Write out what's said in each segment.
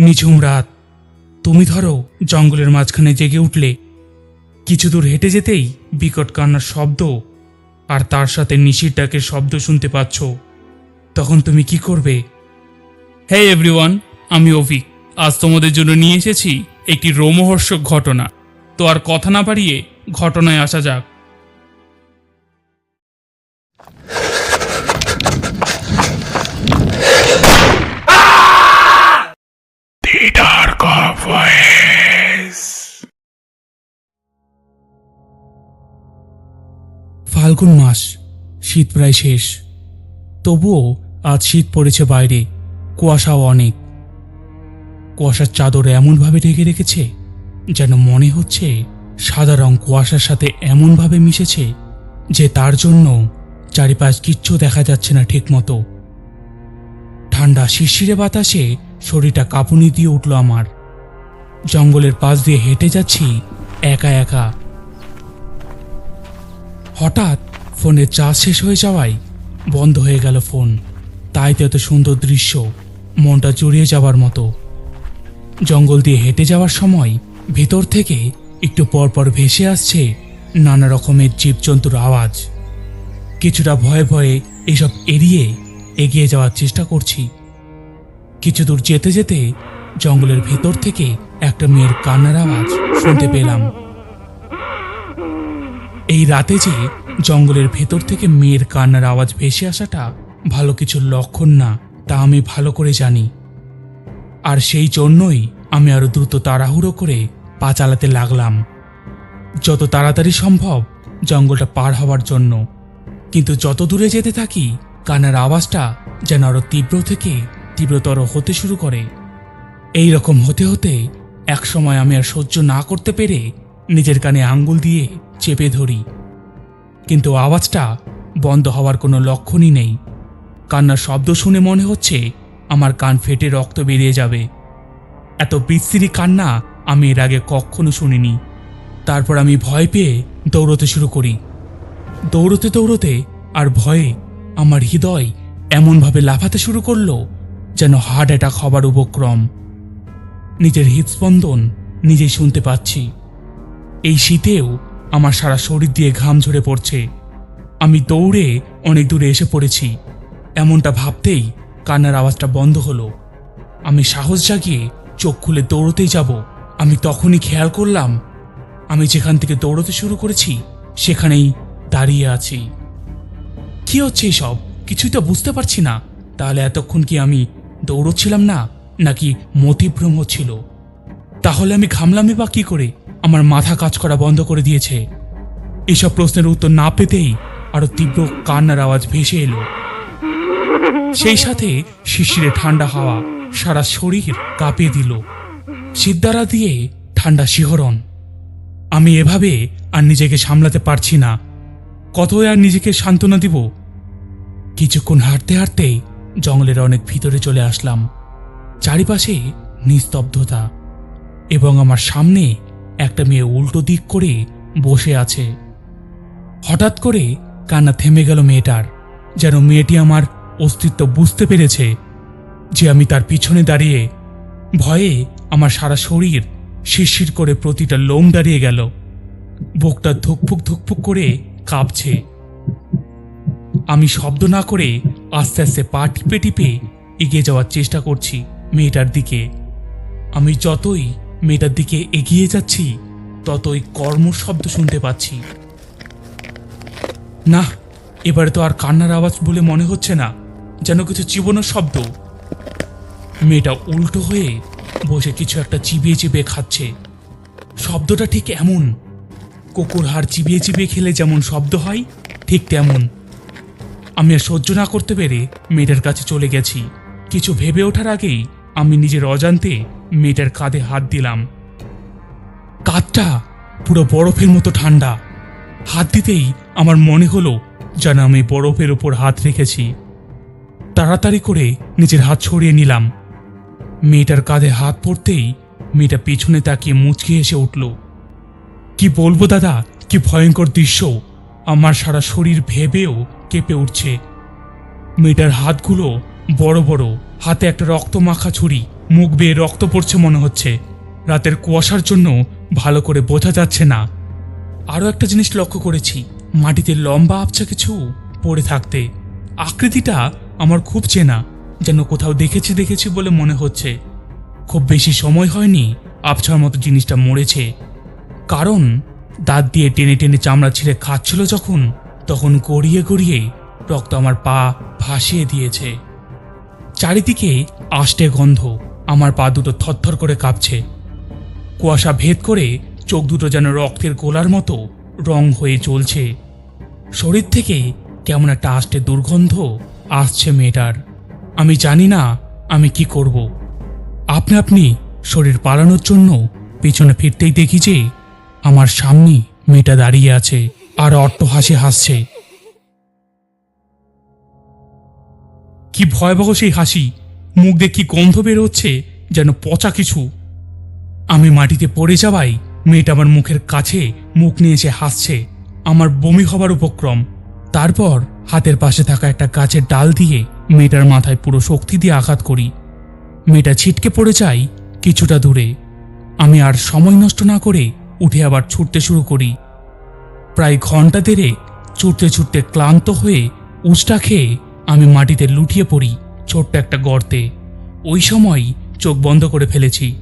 নিঝুম রাত। তুমি ধরো, জঙ্গলের মাঝখানে জেগে উঠলে। কিছু দূর হেঁটে যেতেই বিকট কান্নার শব্দ আর তার সাথে নিশির ডাকের শব্দ শুনতে পাচ্ছ। তখন তুমি কি করবে? হ্যাঁ এভরিওয়ান, আমি অভিক। আজ তোমাদের জন্য নিয়ে এসেছি একটি রোমহর্ষক ঘটনা। তো আর কথা না বাড়িয়ে ঘটনায় আসা যাক। ফাল্গুন মাস, শীত প্রায় শেষ। তবুও আজ শীত পড়েছে বাইরে, কুয়াশাও অনেক। কুয়াশার চাদর এমনভাবে ঢেকে রেখেছে যেন মনে হচ্ছে সাদা রং কুয়াশার সাথে এমনভাবে মিশেছে যে তার জন্য চারিপাশ কিচ্ছু দেখা যাচ্ছে না ঠিকমতো। ঠান্ডা শিরশিরে বাতাসে শরীরটা কাঁপুনি দিয়ে উঠল আমার। জঙ্গলের পাশ দিয়ে হেঁটে যাচ্ছি একা একা। হঠাৎ ফোনের চার্জ শেষ হয়ে যাওয়ায় বন্ধ হয়ে গেল ফোন। তাই তো এত সুন্দর দৃশ্য, মনটা জুড়িয়ে যাওয়ার মতো। জঙ্গল দিয়ে হেঁটে যাওয়ার সময় ভেতর থেকে একটু পরপর ভেসে আসছে নানা রকমের জীবজন্তুর আওয়াজ। কিছুটা ভয়ে ভয়ে এসব এড়িয়ে এগিয়ে যাওয়ার চেষ্টা করছি। কিছু দূর যেতে যেতে জঙ্গলের ভেতর থেকে একটা মেয়ের কান্নার আওয়াজ শুনতে পেলাম। এই রাতে যে জঙ্গলের ভেতর থেকে মেয়ের কান্নার আওয়াজ ভেসে আসাটা ভালো কিছু লক্ষণ না, তা আমি ভালো করে জানি। আর সেই জন্যই আমি আরও দ্রুত তাড়াহুড়ো করে পা চালাতে লাগলাম। যত তাড়াতাড়ি সম্ভব জঙ্গলটা পার হওয়ার জন্য। কিন্তু যত দূরে যেতে থাকি, কান্নার আওয়াজটা যেন আরও তীব্র থেকে তীব্রতর হতে শুরু করে। এই রকম হতে হতে একসময় আমি আর সহ্য না করতে পেরে নিজের কানে আঙ্গুল দিয়ে চেপে ধরি। কিন্তু আওয়াজটা বন্ধ হওয়ার কোনো লক্ষণই নেই। কান্নার শব্দ শুনে মনে হচ্ছে আমার কান ফেটে রক্ত বেরিয়ে যাবে। এত বিস্তৃতি কান্না আমি এর আগে কখনো শুনিনি। তারপর আমি ভয় পেয়ে দৌড়তে শুরু করি। দৌড়তে দৌড়তে আর ভয়ে আমার হৃদয় এমনভাবে লাফাতে শুরু করল যেন হার্ট অ্যাটাক হবার উপক্রম। নিজের হৃদস্পন্দন নিজেই শুনতে পাচ্ছি। এই শীতেও আমার সারা শরীর দিয়ে ঘাম ঝরে পড়ছে। আমি দৌড়ে অনেক দূরে এসে পড়েছি। এমনটা ভাবতেই কান্নার আওয়াজটা বন্ধ হলো। আমি সাহস জাগিয়ে চোখ খুলে দৌড়তেই যাব। আমি তখনই খেয়াল করলাম, আমি যেখান থেকে দৌড়তে শুরু করেছি, সেখানেই দাঁড়িয়ে আছি। কি হচ্ছে সব কিছুই তো বুঝতে পারছি না। তাহলে এতক্ষণ কি আমি দৌড়চ্ছিলাম না? নাকি মতিভ্রম ছিল তাহলে আমি ঘামলামই বা কি করে? আমার মাথা কাজ করা বন্ধ করে দিয়েছে। এসব প্রশ্নের উত্তর না পেতেই আরও তীব্র কান্নার আওয়াজ ভেসে এলো। সেই সাথে শিশিরে ঠান্ডা হাওয়া সারা শরীর কাঁপিয়ে দিল। সিদ্ধারা দিয়ে ঠান্ডা শিহরণ। আমি এভাবে আর নিজেকে সামলাতে পারছি না। কতই আর নিজেকে সান্ত্বনা দিব? কিছুক্ষণ হাঁটতে হাঁটতে জঙ্গলের অনেক ভিতরে চলে আসলাম। চারিপাশে নিস্তব্ধতা এবং আমার সামনে একটা মেয়ে উল্টো দিক করে বসে আছে। হঠাৎ করে কান্না থেমে গেল মেয়েটার, যেন মেয়েটি আমার অস্তিত্ব বুঝতে পেরেছে যে আমি তার পিছনে দাঁড়িয়ে ভয়ে আমার সারা শরীর শিরশির করে প্রতিটা লোম দাঁড়িয়ে গেল। বুকটা ধুকফুক ধুকফুক করে কাঁপছে। আমি শব্দ না করে আস্তে আস্তে পা টিপে টিপে এগিয়ে যাওয়ার চেষ্টা করছি মেয়েটার দিকে। আমি যতই মেয়েটার দিকে এগিয়ে যাচ্ছি, ততই কর্ম শব্দ শুনতে পাচ্ছি। না, এবারে তো আর কান্নার আওয়াজ বলে মনে হচ্ছে না, যেন কিছু চিবনোর শব্দ। মেয়েটা উল্টো হয়ে বসে কিছু একটা চিবিয়ে চিবিয়ে খাচ্ছে। শব্দটা ঠিক এমন, কুকুর হাড় চিবিয়ে চিবিয়ে খেলে যেমন শব্দ হয়, ঠিক তেমন। আমি আর সহ্য না করতে পেরে মেয়েটার কাছে চলে গেছি। কিছু ভেবে ওঠার আগেই আমি নিজের অজান্তে মেয়েটার কাঁধে হাত দিলাম। কাঁধটা পুরো বরফের মতো ঠান্ডা। হাত দিতেই আমার মনে হলো যেন আমি বরফের ওপর হাত রেখেছি। তাড়াতাড়ি করে নিজের হাত ছড়িয়ে নিলাম। মেয়েটার কাঁধে হাত পড়তেই মেয়েটা পিছনে তাকিয়ে মুচকে এসে উঠল। কি বলব দাদা, কি ভয়ঙ্কর দৃশ্য। আমার সারা শরীর ভেবেও কেঁপে উঠছে। মেয়েটার হাতগুলো বড় বড়, হাতে একটা রক্ত মাখা ছুরি মুখ বেয়ে রক্ত পড়ছে মনে হচ্ছে। রাতের কুয়াশার জন্য ভালো করে বোঝা যাচ্ছে না। আরও একটা জিনিস লক্ষ্য করেছি, মাটিতে লম্বা আবছা কিছু পড়ে থাকতে। আকৃতিটা আমার খুব চেনা, যেন কোথাও দেখেছি দেখেছি বলে মনে হচ্ছে। খুব বেশি সময় হয়নি আবছার মতো জিনিসটা মরেছে। কারণ দাঁত দিয়ে টেনে টেনে চামড়া ছিঁড়ে খাচ্ছিল যখন, তখন গড়িয়ে গড়িয়ে রক্ত আমার পা ভাসিয়ে দিয়েছে। চারিদিকে আষ্টে গন্ধ আমার পা দুটো থরথর করে কাঁপছে। কুয়াশা ভেদ করে চোখ দুটো যেন রক্তের গোলার মতো রং হয়ে চলছে শরীর থেকে কেমন একটা আষ্টে দুর্গন্ধ আসছে মেয়েটার। আমি জানি না আমি কি করব। আপনি আপনি শরীর পালানোর জন্য পিছনে ফিরতেই দেখি যে আমার সামনে মেয়েটা দাঁড়িয়ে আছে আর অট্ট হাসি হাসছে। কি ভয়াবহ সেই হাসি! মুখ দিয়ে কি গন্ধ বের হচ্ছে যেন পচা কিছু। আমি মাটিতে পড়ে যাওয়াই মেয়েটা আমার মুখের কাছে মুখ নিয়ে এসে হাসছে। আমার বমি হবার উপক্রম। তারপর হাতের পাশে থাকা একটা গাছের ডাল দিয়ে মেয়েটার মাথায় পুরো শক্তি দিয়ে আঘাত করি। মেয়েটা ছিটকে পড়ে যায় কিছুটা দূরে। আমি আর সময় নষ্ট না করে উঠে আবার ছুটতে শুরু করি। প্রায় ঘণ্টা দেড়ে ছুটতে ছুটতে ক্লান্ত হয়ে উষ্টা খেয়ে আমি মাটিতে লুটিয়ে পড়ি। ছোট্ট একটা গর্তে। ওই সময় চোখ বন্ধ করে ফেলেছি।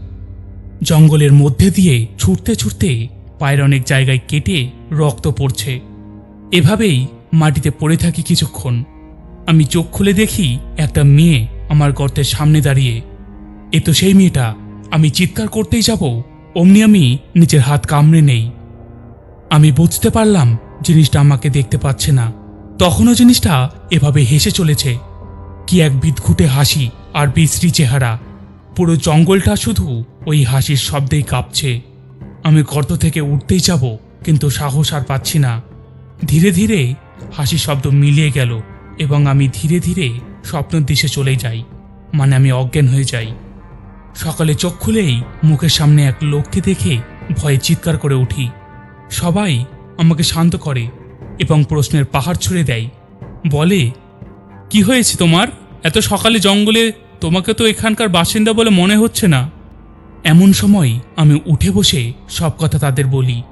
জঙ্গলের মধ্যে দিয়ে ছুটতে ছুটতে পায়ের অনেক জায়গায় কেটে রক্ত পড়ছে। এভাবেই মাটিতে পড়ে থাকি কিছুক্ষণ। আমি চোখ খুলে দেখি একটা মেয়ে আমার গর্তের সামনে দাঁড়িয়ে। এ তো সেই মেয়েটা। আমি চিৎকার করতেই যাব, অমনি আমি নিজের হাত কামড়ে নেই। আমি বুঝতে পারলাম জিনিসটা আমাকে দেখতে পাচ্ছে না। তখনও জিনিসটা এভাবে হেসে চলেছে। কি এক বিদঘুটে হাসি আর বিশ্রী চেহারা। পুরো জঙ্গলটা শুধু ওই হাসির শব্দেই কাঁপছে। আমি গর্ত থেকে উঠতেই যাব, কিন্তু সাহস আর পাচ্ছি না। ধীরে ধীরে হাসির শব্দ মিলিয়ে গেল এবং আমি ধীরে ধীরে স্বপ্নের দিশে চলে যাই মানে আমি অজ্ঞান হয়ে যাই। সকালে চোখ খুলেই মুখের সামনে এক লোককে দেখে ভয়ে চিৎকার করে উঠি। সবাই আমাকে শান্ত করে এবং প্রশ্নের পাহাড় ছুঁড়ে দেয়। বলে কি হয়েছে তোমার? এত সকালে জঙ্গলে তোমাকে তো এখানকার বাসিন্দা বলে মনে হচ্ছে না। এমন সময় আমি উঠে বসে সব কথা তাদের বলি।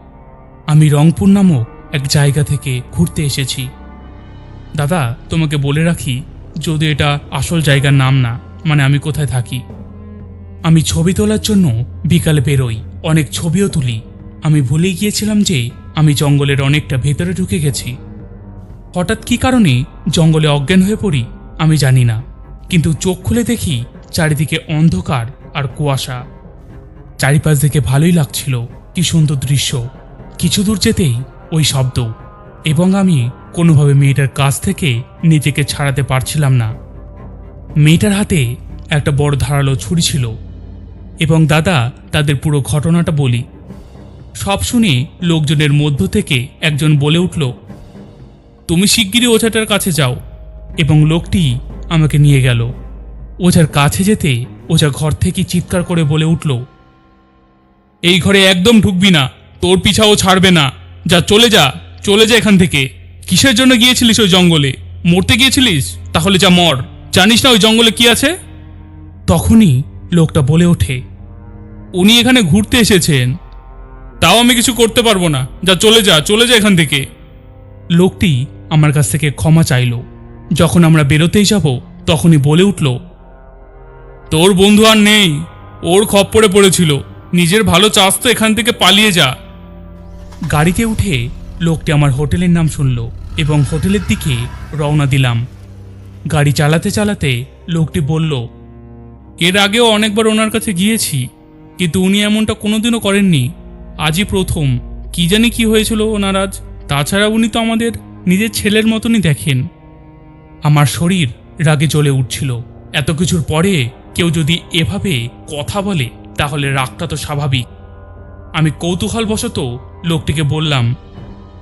আমি রংপুর নামক এক জায়গা থেকে ঘুরতে এসেছি। দাদা, তোমাকে বলে রাখি, যদি এটা আসল জায়গার নাম না মানে আমি কোথায় থাকি। আমি ছবি তোলার জন্য বিকালে বেরোই, অনেক ছবিও তুলি। আমি ভুলে গিয়েছিলাম যে আমি জঙ্গলের অনেকটা ভেতরে ঢুকে গেছি। হঠাৎ কী কারণে জঙ্গলে অজ্ঞান হয়ে পড়ি, আমি জানি না। কিন্তু চোখ খুলে দেখি চারিদিকে অন্ধকার আর কুয়াশা। চারিপাশ দেখে ভালোই লাগছিল, কি সুন্দর দৃশ্য। কিছু দূর যেতেই ওই শব্দ, এবং আমি কোনোভাবে মেয়েটার কাছ থেকে নিজেকে ছাড়াতে পারছিলাম না। মেয়েটার হাতে একটা বড় ধারালো ছুরি ছিল, এবং দাদা তাদের পুরো ঘটনাটা বলি। সব শুনে লোকজনের মধ্য থেকে একজন বলে উঠল তুমি শিগগিরই ওঝাটার কাছে যাও এবং লোকটি আমাকে নিয়ে গেল। ওঝার কাছে যেতে ওঝা ঘর থেকে চিৎকার করে বলে উঠল, এই ঘরে একদম ঢুকবি না, তোর পিছাও ছাড়বে না। যা, চলে যা চলে যা এখান থেকে। কিসের জন্য গিয়েছিলিস ওই জঙ্গলে? মরতে গিয়েছিলিস? তাহলে যা মর। জানিস না ওই জঙ্গলে কি আছে? তখনই লোকটা বলে ওঠে, উনি এখানে ঘুরতে এসেছেন। তাও আমি কিছু করতে পারব না। যা, চলে যা চলে যা এখান থেকে। লোকটি আমার কাছ থেকে ক্ষমা চাইল। যখন আমরা বেরোতেই যাব, তখনই বলে উঠল, তোর বন্ধু আর নেই, ওর খপ্পরে পড়েছিল, নিজের ভালো চাস তো এখান থেকে পালিয়ে যা। গাড়িতে উঠে লোকটি আমার হোটেলের নাম শুনল এবং হোটেলের দিকে রওনা দিলাম। গাড়ি চালাতে চালাতে লোকটি বলল, এর আগেও অনেকবার ওনার কাছে গিয়েছি, কিন্তু উনি এমনটা কোনোদিনও করেননি। আজই প্রথম। কি জানি কি হয়েছিল ওনার আজ। তাছাড়া উনি তো আমাদের নিজের ছেলের মতনই দেখেন। আমার শরীর রাগে জ্বলে উঠছিল। এত কিছুর পরে কেউ যদি এভাবে কথা বলে, তাহলে রাগটা তো স্বাভাবিক। আমি কৌতূহলবশত লোকটিকে বললাম,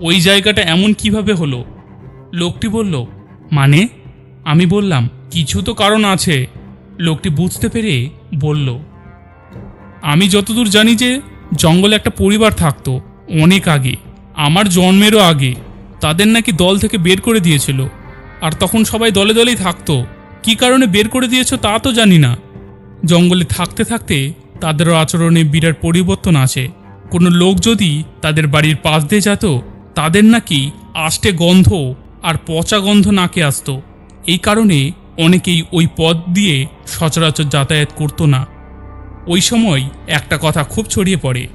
ওই জায়গাটা এমন কীভাবে হলো? লোকটি বলল মানে? আমি বললাম, কিছু তো কারণ আছে। লোকটি বুঝতে পেরে বলল, আমি যতদূর জানি যে জঙ্গলে একটা পরিবার থাকতো, অনেক আগে। আমার জন্মেরও আগে। তাদের নাকি দল থেকে বের করে দিয়েছিল। আর তখন সবাই দলে দলেই থাকতো। কি কারণে বের করে দিয়েছ তা তো জানি না। জঙ্গলে থাকতে থাকতে তাদেরও আচরণে বিরাট পরিবর্তন আসে। কোনো লোক যদি তাদের বাড়ির পাশ দিয়ে যেত, তাদের নাকি আষ্টে গন্ধ আর পচা গন্ধ নাকে আসতো। এই কারণে অনেকেই ওই পথ দিয়ে সচরাচর যাতায়াত করতো না। ওই সময় একটা কথা খুব ছড়িয়ে পড়ে।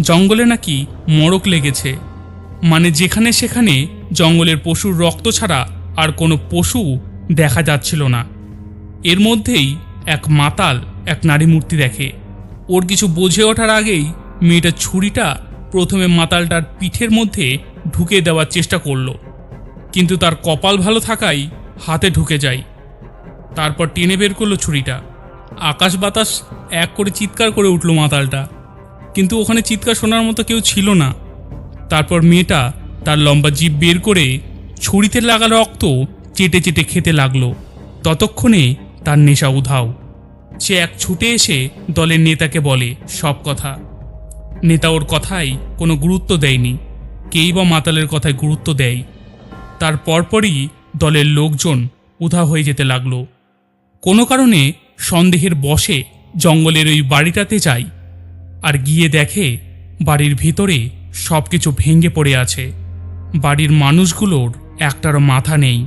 জঙ্গলে নাকি মড়ক লেগেছে। মানে যেখানে সেখানে জঙ্গলের পশুর রক্ত ছাড়া আর কোনো পশু দেখা যাচ্ছিল না। এর মধ্যেই এক মাতাল এক নারী মূর্তি দেখে। ওর কিছু বোঝে ওঠার আগেই মেয়েটা ছুরিটা প্রথমে মাতালটার পিঠের মধ্যে ঢুকে দেওয়ার চেষ্টা করল। কিন্তু তার কপাল ভালো থাকায় হাতে ঢুকে যায়। তারপর টেনে বের করল ছুরিটা। আকাশ বাতাস এক করে চিৎকার করে উঠল মাতালটা। কিন্তু ওখানে চিৎকার শোনার মতো কেউ ছিল না। তারপর মেয়েটা তার লম্বা জিভ বের করে ছুরিতে লাগা রক্ত চেটে চেটে খেতে লাগল। ততক্ষণে তার নেশা উধাও। সে এক ছুটে এসে দলের নেতাকে বলে, সব কথা। নেতা ওর কথাই কোনো গুরুত্ব দেয়নি, কেই বা মাতালের কথায় গুরুত্ব দেয়। তার পরপরই দলের লোকজন উধা হয়ে যেতে লাগল। কোনো কারণে সন্দেহের বশে জঙ্গলের ওই বাড়িটাতে যায়, আর গিয়ে দেখে বাড়ির ভিতরে সব কিছু ভেঙে পড়ে আছে। বাড়ির মানুষগুলোর একটারও মাথা নেই,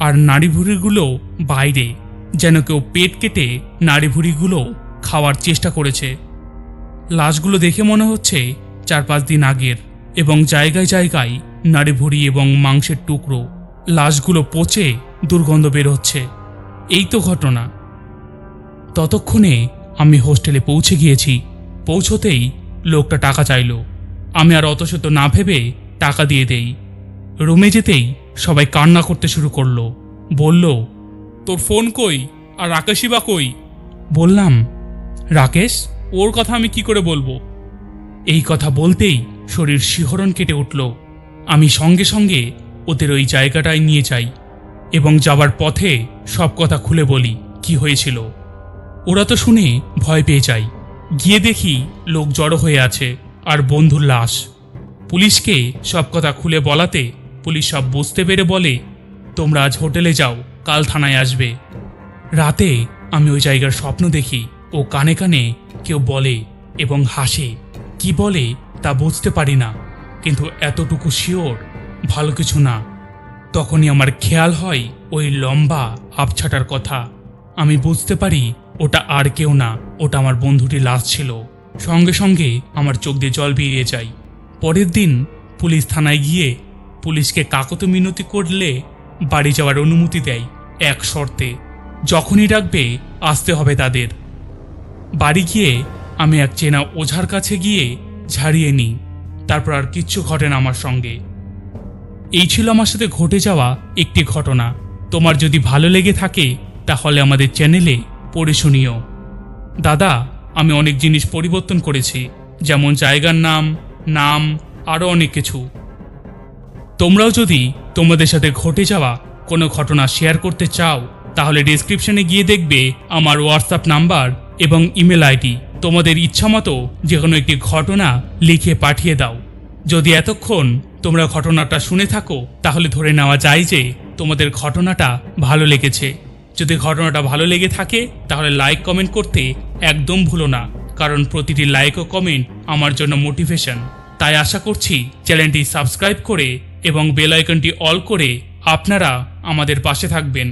আর নাড়িভুড়িগুলো বাইরে, যেন কেউ পেট কেটে নাড়িভুড়িগুলো খাওয়ার চেষ্টা করেছে। লাশগুলো দেখে মনে হচ্ছে চার পাঁচ দিন আগের, এবং জায়গায় জায়গায় নাড়িভুড়ি এবং মাংসের টুকরো, লাশগুলো পচে দুর্গন্ধ বের হচ্ছে। এই তো ঘটনা। ততক্ষণে আমি হোস্টেলে পৌঁছে গিয়েছি। পৌঁছতেই লোকটা টাকা চাইলো। আমি আর অত শত না ভেবে টাকা দিয়ে দেই। রুমে যেতেই সবাই কান্না করতে শুরু করল। বলল, তোর ফোন কই আর রাকেশই বা কই? বললাম, রাকেশ, ওর কথা আমি কি করে বলব? এই কথা বলতেই শরীর শিহরণ কেটে উঠল। আমি সঙ্গে সঙ্গে ওদের ওই জায়গাটায় নিয়ে যাই এবং যাবার পথে সব কথা খুলে বলি, কি হয়েছিল? ওরা তো শুনে ভয় পেয়ে যায়। গিয়ে দেখি লোক জড়ো হয়ে আছে। আর বন্ধুর লাশ। পুলিশকে সব কথা খুলে বলাতে পুলিশ সব বুঝতে পেরে বলে, তোমরা আজ হোটেলে যাও, কাল থানায় আসবে। রাতে আমি ওই জায়গার স্বপ্ন দেখি ও কানে কানে কেউ বলে এবং হাসে। কি বলে তা বুঝতে পারি না, কিন্তু এতটুকু শিওর ভালো কিছু না। তখনই আমার খেয়াল হয় ওই লম্বা আবছাটার কথা। আমি বুঝতে পারি ওটা আর কেউ না, ওটা আমার বন্ধুটি লাশ ছিল। সঙ্গে সঙ্গে আমার চোখ দিয়ে জল বেরিয়ে যায়। পরের দিন পুলিশ থানায় গিয়ে পুলিশকে কাকত মিনতি করলে বাড়ি যাওয়ার অনুমতি দেয় এক শর্তে, যখনই ডাকবে আসতে হবে তাদের। বাড়ি গিয়ে আমি এক চেনা ওঝার কাছে গিয়ে ঝাড়িয়ে নিই, তারপর আর কিচ্ছু ঘটে না আমার সঙ্গে। এই ছিল আমার সাথে ঘটে যাওয়া একটি ঘটনা। তোমার যদি ভালো লেগে থাকে, তাহলে আমাদের চ্যানেলে পড়ে শুনিও। দাদা আমি অনেক জিনিস পরিবর্তন করেছি, যেমন জায়গার নাম নাম আরও অনেক কিছু। তোমরাও যদি তোমাদের সাথে ঘটে যাওয়া কোনো ঘটনা শেয়ার করতে চাও, তাহলে ডিসক্রিপশনে গিয়ে দেখবে আমার হোয়াটসঅ্যাপ নাম্বার এবং ইমেল আইডি। তোমাদের ইচ্ছামতো যে কোনো একটি ঘটনা লিখে পাঠিয়ে দাও। যদি এতক্ষণ তোমরা ঘটনাটা শুনে থাকো, তাহলে ধরে নেওয়া যায় যে তোমাদের ঘটনাটা ভালো লেগেছে। যদি ঘটনাটা ভালো লেগে থাকে, তাহলে লাইক কমেন্ট করতে একদম ভুলো না, কারণ প্রতিটি লাইক ও কমেন্ট আমার জন্য মোটিভেশন তাই আশা করছি চ্যানেলটি সাবস্ক্রাইব করে এবং বেল আইকনটি অল করে আপনারা আমাদের পাশে থাকবেন।